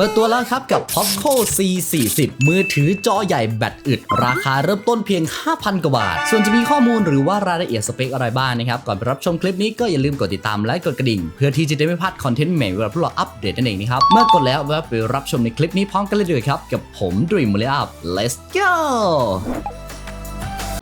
เปิดตัวแล้วครับกับ Poco C40 มือถือจอใหญ่แบตอึด ราคาเริ่มต้นเพียง 5,000 กว่าบาท ส่วนจะมีข้อมูลหรือว่ารายละเอียดสเปคอะไรบ้างนะครับ ก่อนไปรับชมคลิปนี้ก็อย่าลืมกดติดตามและกดกระดิ่ง เพื่อที่จะได้ไม่พลาดคอนเทนต์ใหม่เวลาพวกเราอัปเดตนั่นเองนะครับ เมื่อกดแล้วแวะไปรับชมในคลิปนี้พร้อมกันเลยด้วยครับ กับผม Dream l a y Up let's go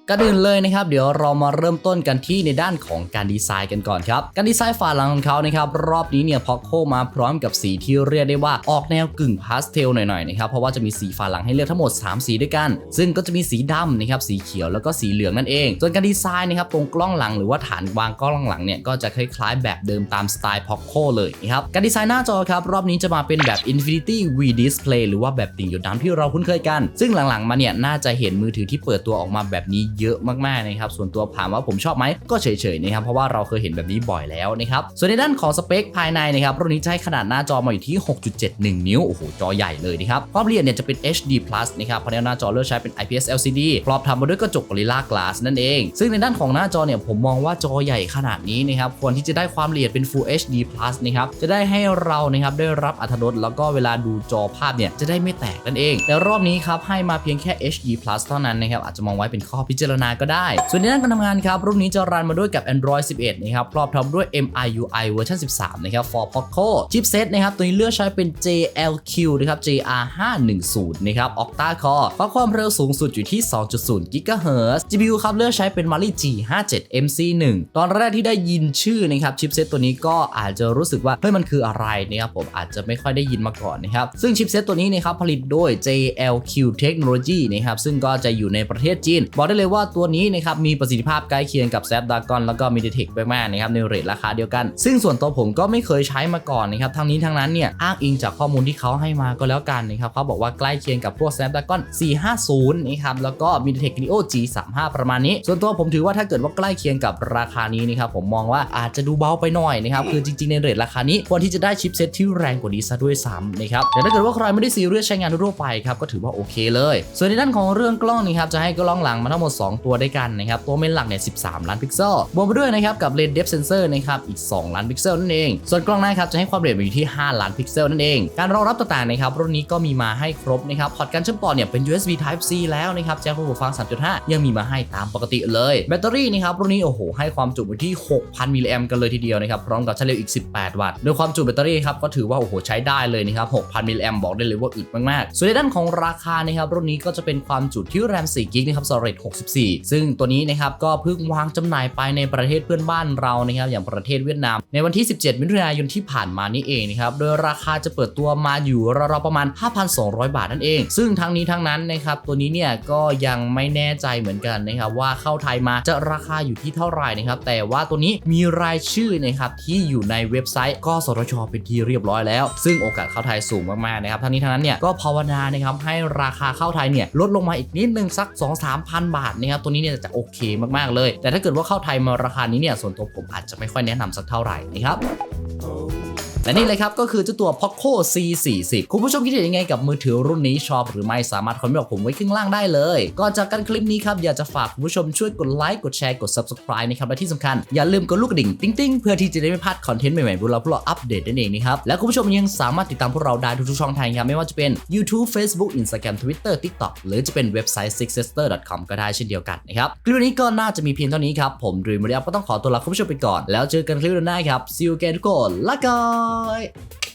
ก่อนอื่นเลยนะครับ เดี๋ยวเรามาเริ่มต้นกันที่ในด้านของการดีไซน์กันก่อนครับ การดีไซน์ฝาหลังของเขานะครับรอบนี้เนี่ยพ็อกโคมาพร้อมกับสีที่เรียกได้ว่าออกแนวกึ่งพาสเทลหน่อยๆนะครับเพราะว่าจะมีสีฝาหลังให้เลือกทั้งหมด 3 สีด้วยกัน ซึ่งก็จะมีสีดำนะครับสีเขียวแล้วก็สีเหลืองนั่นเองส่วนการดีไซน์นะครับตรงกล้องหลังหรือว่าฐานวางกล้องหลังเนี่ยก็จะคล้ายๆ แบบเดิมตามสไตล์พ็อกโคเลยนะครับการดีไซน์หน้าจอครับรอบนี้จะมาเป็นแบบ Infinity V Display หรือว่าแบบติ่งหยดน้ำที่เราคุ้นเคยกัน ซึ่งหลังๆมาเนี่ยน่าจะเห็นมือถือที่เปิดตัวออกมาแบบนี้เยอะมากๆนะครับส่วนตัวถามว่าผมชอบไหมก็เฉยๆนะครับเพราะว่าเราเคยเห็นแบบนี้บ่อยแล้วนะครับส่วนในด้านของสเปคภายในนะครับรุ่นนี้จะให้ขนาดหน้าจอมาอยู่ที่ 6.71 นิ้วโอ้โหจอใหญ่เลยนะครับความละเอียดเนี่ยจะเป็น HD Plus นะครับพาเนลหน้าจอเลือกใช้เป็น IPS LCD พร้อมทำมาด้วยกระจก Gorilla Glass นั่นเอง ซึ่งในด้านของหน้าจอเนี่ยผมมองว่าจอใหญ่ขนาดนี้นะครับควรที่จะได้ความละเอียดเป็น Full HD Plus นะครับจะได้ให้เรานะครับได้รับอรรถรสแล้วก็เวลาดูจอภาพเนี่ยจะได้ไม่แตกนั่นเองแต่รอบนี้ครับให้มาเพียงแค่ HD Plus เท่านั้นนะครับอาจจะมองไว้เป็นข้อพิจารณาก็ได้ ส่วนในด้านการทำงานครับ รุ่นนี้จะรันมาด้วยกับ Android 11 นะครับพร้อมทำด้วย MIUI เวอร์ชัน13 นะครับ for Poco ชิปเซตนะครับ ตัวนี้เลือกใช้เป็น JLQ นะครับ JR510 นะครับ Octa Core เพราะความเร็วสูงสุดอยู่ที่ 2.0 GHz GPU ครับ เลือกใช้เป็น Mali G57 MC1 ตอนแรกที่ได้ยินชื่อนะครับ ชิปเซตตัวนี้ก็อาจจะรู้สึกว่า เฮ้ย มันคืออะไรนะครับ ผมอาจจะไม่ค่อยได้ยินมาก่อนนะครับ ซึ่งชิปเซตตัวนี้นะครับ ผลิตโดย JLQ Technology นะครับ ซึ่งก็จะอยู่ในประเทศจีน บอกได้เลยว่าว่าตัวนี้นะครับมีประสิทธิภาพใกล้เคียงกับ Snapdragon แล้วก็ MediaTek มากๆนะครับในเรทราคาเดียวกัน ซึ่งส่วนตัวผมก็ไม่เคยใช้มาก่อนนะครับทั้งนี้ทั้งนั้นเนี่ยอ้างอิงจากข้อมูลที่เขาให้มาก็แล้วกันนะครับเขาบอกว่าใกล้เคียงกับพวก Snapdragon 450นะครับแล้วก็ MediaTek Helio G35 ประมาณนี้ ส่วนตัวผมถือว่าถ้าเกิดว่าใกล้เคียงกับราคานี้นะครับผมมองว่าอาจจะดูเบาไปหน่อยนะครับคือจริงๆในเรทราคานี้ควรที่จะได้ชิปเซตที่แรงกว่านี้ซะด้วยซ้ำนะครับแต่ถ้าเกิดว่าใครไม่ได้ซีเรียสใช้งานทั่วไปครับก็ถือว่าโอเคเลย ส่วนในด้านของเรื่องกล้องนี่ครับจะให้กล้องหลังมาทั้งหมด2 ตัวด้วยกันนะครับ ตัวเมนหลักเนี่ย 13 ล้านพิกเซล บวกไปด้วยนะครับกับเลนส์เดฟเซนเซอร์นะครับอีก 2 ล้านพิกเซลนั่นเอง ส่วนกล้องหน้าครับจะให้ความละเอียดอยู่ที่ 5 ล้านพิกเซลนั่นเอง การรองรับต่างๆนะครับรุ่นนี้ก็มีมาให้ครบนะครับ พอร์ตการเชื่อมต่อเนี่ยเป็น USB Type C แล้วนะครับแจ็คหูฟัง 3.5 ยังมีมาให้ตามปกติเลย แบตเตอรี่นะครับรุ่นนี้โอ้โหให้ความจุอยู่ที่ 6,000 มิลลิแอมกันเลยทีเดียวนะครับพร้อมกับเฉลี่ยอีก 18 วัตต์โดยความจุแบตเตอรี่ครับก็ถือว่าโอ้โหใช้ได้เลยนะครับ6,000มิลลิแอมบอกได้เลยว่าอึดมากๆส่วนในด้านของราคานะครับรุ่นนี้ก็จะเป็นความจุที่แรม4กิกนะครับ Storage 4 ซึ่งตัวนี้นะครับก็เพิ่งวางจำหน่ายไปในประเทศเพื่อนบ้านเรานะครับอย่างประเทศเวียดนาม ในวันที่ 17 มิถุนายนที่ผ่านมานี่เองนะครับโดยราคาจะเปิดตัวมาอยู่ราวๆประมาณ 5,200 บาทนั่นเอง ซึ่งทั้งนี้ทั้งนั้นนะครับตัวนี้เนี่ยก็ยังไม่แน่ใจเหมือนกันนะครับว่าเข้าไทยมาจะราคาอยู่ที่เท่าไหร่นะครับแต่ว่าตัวนี้มีรายชื่อนะครับที่อยู่ในเว็บไซต์กสทชเป็นที่เรียบร้อยแล้ว ซึ่งโอกาสเข้าไทยสูงมากๆนะครับทั้งนี้ทั้งนั้นเนี่ยก็ภาวนานะครับให้ราคาเข้าไทยเนี่ยลดลงมาอีกนิดนึงสัก 2-3,000 บาทนะครับตัวนี้เนี่ยจะโอเคมากๆเลย แต่ถ้าเกิดว่าเข้าไทยมาราคานี้เนี่ยส่วนตัวผมอาจจะไม่ค่อยแนะนำสักเท่าไหร่นะครับ และนี่เลยครับก็คือเจ้าตัว Poco C40 คุณผู้ชมคิดเห็นยังไงกับมือถือรุ่นนี้ชอบหรือไม่สามารถคอมเมนต์บอกผมไว้ข้างล่างได้เลยก่อนจากกันคลิปนี้ครับอยากจะฝากคุณผู้ชมช่วยกดไลค์กดแชร์กด Subscribe นะครับและที่สำคัญอย่าลืมกดลูกกระดิ่งติ๊งๆ เพื่อที่จะได้ไม่พลาดคอนเทนต์ใหม่ๆพวกเราพวกเราอัปเดตนั่นเองนะครับและคุณผู้ชมยังสามารถติดตามพวกเราได้ทุกๆช่องทางครับไม่ว่าจะเป็น YouTube Facebook Instagram Twitter TikTok หรือจะเป็นเว็บไซต์ sixsister.com ก็ได้เช่นเดียวกันนะครับคลิปนี้ก็น่าจะมีเพียงเท่านี้ครับผมดรีมเรียก็ต้องขอตัวลาคุณผู้ชมไปก่อนแล้วเจอกันคลิปหน้าครับ see you again ทุกคนละกาย